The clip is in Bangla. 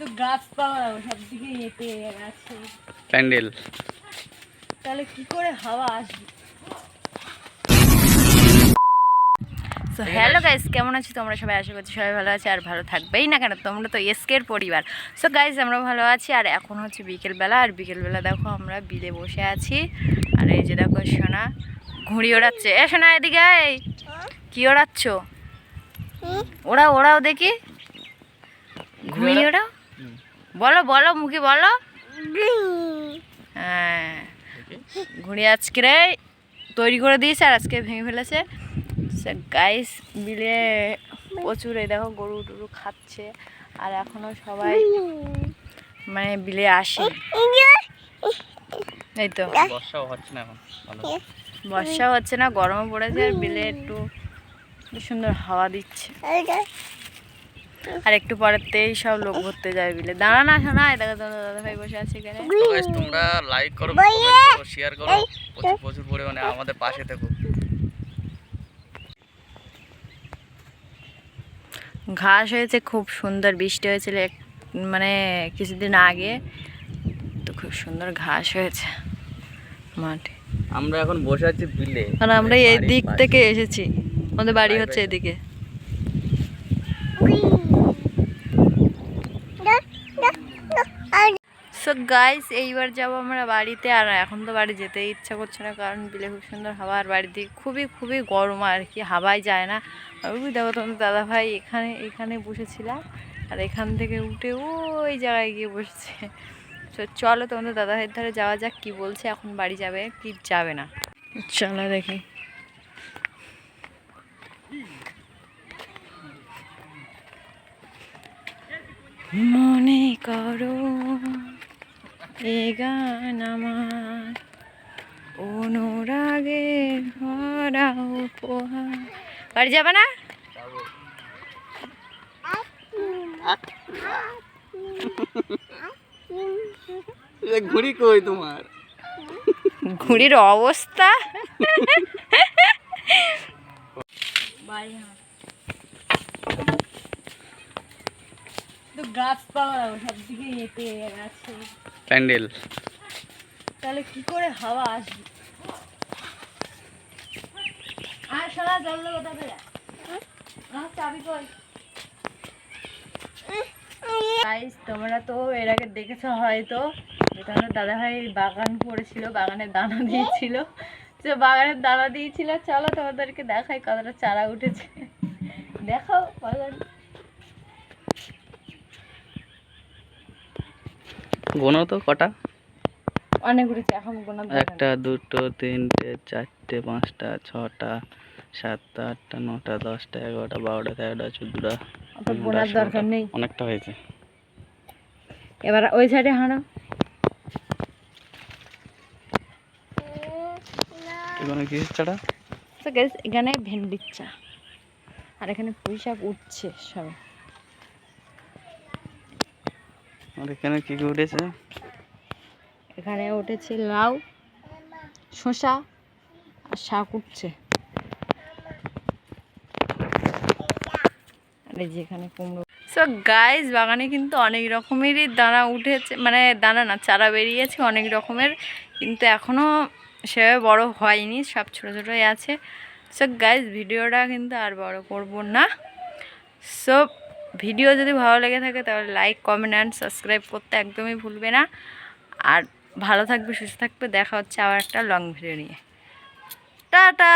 তো গাছপালা সব দিকে এতে গেছে। প্যান্ডেল। তাহলে কি করে হাওয়া আসবে? তো হ্যালো গাইস কেমন আছো তোমরা সবাই? আশা করছি সবাই ভালো আছে আর ভালো থাকবেই না কেন? তোমরা তো এসকের পরিবার। সো গাইস আমরা ভালো আছি আর এখন হচ্ছে বিকেলবেলা। আর বিকেলবেলা দেখো আমরা বিলে বসে আছি। আর এই যে দেখো সোনা ঘুড়ি ওড়াচ্ছে। এ সোনা এদিকে আয়। কি ওড়াচ্ছ? ওরা ওড়াও দেখি। ঘুড়ি ওড়াও। বলো বলো মুখে বলো। হ্যাঁ। ঘুড়ি আজকে রে তৈরি করে দিয়েছে আর আজকে ভেঙে ফেলেছে। গাইস বিলে প্রচুর এই দেখো গরু টরু খাচ্ছে আর এখনও সবাই মানে বিলে আসে। এই তো। বর্ষাও হচ্ছে না এখন ভালো। বর্ষা হচ্ছে না গরমও পড়েছে আর বিলে একটু সুন্দর হাওয়া দিচ্ছে। আর একটু পরেতেই সব লোক ঘুরতে যায় বিলে দাঁড়া না শোনা এই দেখো তোমার দাদা ভাই বসে আছে এখানে। তো তোমরা লাইক করো কমেন্ট করো শেয়ার করো। প্রচুর প্রচুর পরিমাণে আমাদের পাশে থেকো। ঘাস হয়েছে খুব সুন্দর বৃষ্টি হয়েছিল এক- মানে কিছুদিন আগে। তো খুব সুন্দর ঘাস হয়েছে মাঠে। আমরা এখন বসে আছি বিলে। আর আমরা এই দিক থেকে এসেছি। আমাদের বাড়ি বাড়ি হচ্ছে এদিকে। সো গাইস এইবার যাব আমরা বাড়িতে আর এখন তো বাড়ি যেতে ইচ্ছা করছে না, কারণ বিলে খুব সুন্দর হাওয়া আর দিকে খুবই খুবই গরম আর কি, হাওয়াই যায় না। দেখো তোমাদের দাদা ভাই এখানে এখানে বসেছিলাম আর এখান থেকে উঠে ওই জায়গায় গিয়ে বসেছে। তো চলো তোমাদের দাদা ভাইয়ের ধারে যাওয়া যাক, কি বলছে, এখন বাড়ি যাবে, কি যাবে না। চলো দেখি। মনে করো এ গান আমার। অনুরাগে ভরা উপহার। বাড়ি যাবে না? ঘুড়ি কই তোমার? ঘুড়ির অবস্থা বাড়ি তো গাছপালা সব দিকে এতে গেছে। প্যান্ডেল। তাহলে কি করে হাওয়া আসবে? আর সারা জল দেবো তবে চাবি কই? গাইস তোমরা তো এর আগে দেখেছ হয়তো যেটা আমাদের দাদা ভাই বাগান করেছিল বাগানে দানা দিয়েছিল। তো বাগানের দানা দিয়েছিল চলো তোমাদেরকে দেখাই কতটা চারা উঠেছে। দেখাও বাগান। গোনো তো কটা? অনেক এখন কোনো একটা দুটো তিনটে চারটে পাঁচটা ছটা সাতটা আটটা নটা দশটা এগারোটা বারোটা তেরোটা চোদ্দোটা বোনার দরকার নেই। অনেকটা হয়েছে। এবার ওই সাইডে হাঁটো। এখানে কি গাইস এখানে ভেন্ডির চা। আর এখানে পুঁই শাক উঠছে সবে। আর এখানে কি কি উঠেছে? এখানে উঠেছে লাউ, শসা আর শাক উঠছে। আর এই যে এখানে কুমড়ো। সো গাইস বাগানে কিন্তু অনেক রকমেরই দানা উঠেছে মানে দানা না, চারা বেরিয়েছে অনেক রকমের, কিন্তু এখনও সেভাবে বড় হয়নি, সব ছোটো ছোটোই আছে। সো গাইস ভিডিওটা কিন্তু আর বড় করব না। সো ভিডিও যদি ভালো লেগে থাকে তাহলে লাইক কমেন্ট অ্যান্ড সাবস্ক্রাইব করতে একদমই ভুলবে না। আর ভালো থাকবে, সুস্থ থাকবে, দেখা হচ্ছে আবার একটা লং ভিডিও নিয়ে। টাটা!